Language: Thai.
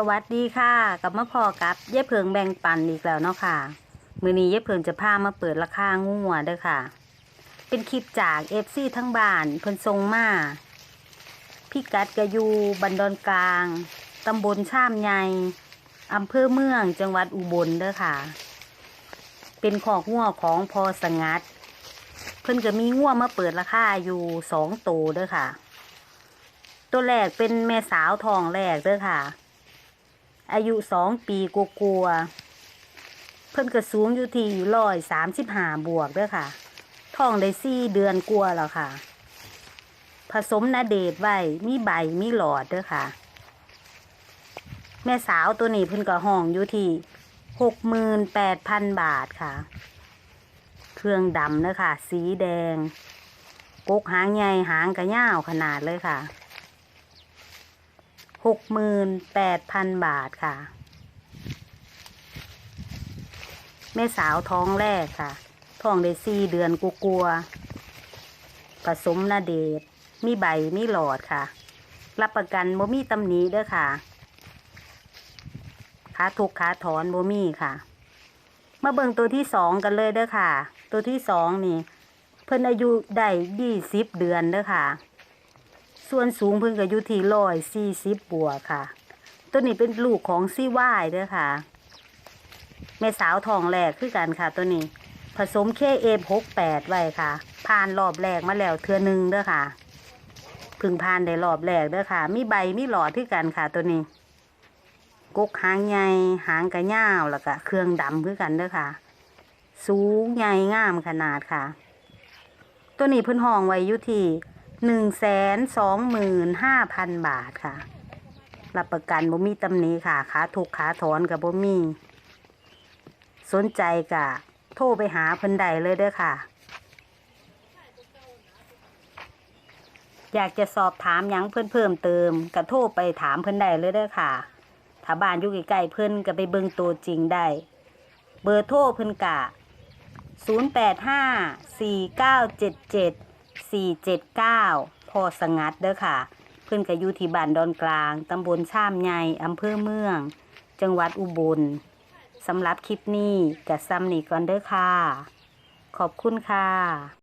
สวัสดีค่ะกลับมาพอกับเย้เพิงแบ่งปันอีกแล้วเนาะค่ะ มือนี้เย้เพิงจะพามาเปิดราคางัวเด้อค่ะ เป็นคลิปจากเอฟซีทั้งบ้านเพิ่นทรงมาพี่กัดกะยูบันดอนกลางตำบลช่ามใหญ่อำเภอเมืองจังหวัดอุบลเด้อค่ะ เป็นขอกงัวของพอสงัด เพิ่นก็มีงัวมาเปิดราคาอยู่สองตัวเด้อค่ะ ตัวแรกเป็นแม่สาวทองแรกเด้อค่ะ อายุสองปีกลัวๆเพิ่นก็สูงอยู่ที่ร้อยสามสิบห้าบวกเด้อค่ะท้องได้สี่เดือนกลัวแล้วค่ะ ผสมนาเดทไว้มีใบมีหลอดเด้อค่ะ แม่สาวตัวนี้เพิ่นก็ห้องอยู่ที่หกหมื่นแปดพันบาทค่ะ เครื่องดำเด้อค่ะ สีแดงกกหางใหญ่หางกระย่าวขนาดเลยค่ะ หกหมื่นแปดพันบาทค่ะ แม่สาวท้องแรกค่ะ ท้องได้สี่เดือนกูกลัวๆผสมนาเดชมีใบมีหลอดค่ะ รับประกันบ่มีตำหนิเด้อค่ะขาทุกขาถอนบ่มีค่ะ มาเบิ่งตัวที่สองกันเลยเด้อค่ะ ตัวที่สองนี่ เพิ่นอายุได้ยี่สิบเดือนเด้อค่ะ ส่วนสูงเพิ่นก็อยู่ที่ร้อยสี่สิบบวค่ะ ตัวนี้เป็นลูกของซี่ว่ายเด้อค่ะ แม่สาวทองแรกคือกันค่ะตัวนี้ ผสมเคเอฟหกแปดไว้ค่ะ ผ่านรอบแรกมาแล้วเทือหนึงเด้อค่ะพึ่งผ่านได้รอบแรกเด้อค่ะ มีใบมีหลอดคือกันค่ะตัวนี้กกหางใหญ่หางกระย่าวแล้วก็เครื่องดำคือกันเด้อค่ะ สูงใหญ่งามขนาดค่ะ ตัวนี้พิ่นห้องไว้อยู่ที่ หนึ่งแสนสองหมื่นห้าพันบาทค่ะ รับประกันบ่มีตำหนิค่ะขาถูกขาถอนกับบ่มี สนใจกะ โทรไปหาเพิ่นใดเลยเด้อค่ะ อยากจะสอบถามยังเพิ่นเพิ่มเติมก็โทรไปถามเพิ่นได้เลยเด้อค่ะ ถ้าบ้านอยู่ใกล้ๆเพิ่นก็ไปเบิ่งตัวจริงได้ เบอร์โทรเพิ่นกะ สี่เจ็ดเก้าพอสงัดเด้อค่ะ เพื่อนก็อยู่ที่บ้านดอนกลาง ตำบลช่ามใหญ่อำเภอเมือง จังหวัดอุบลสำหรับคลิปนี้ก็ซ้ำนี่ก่อนเด้อค่ะ ขอบคุณค่ะ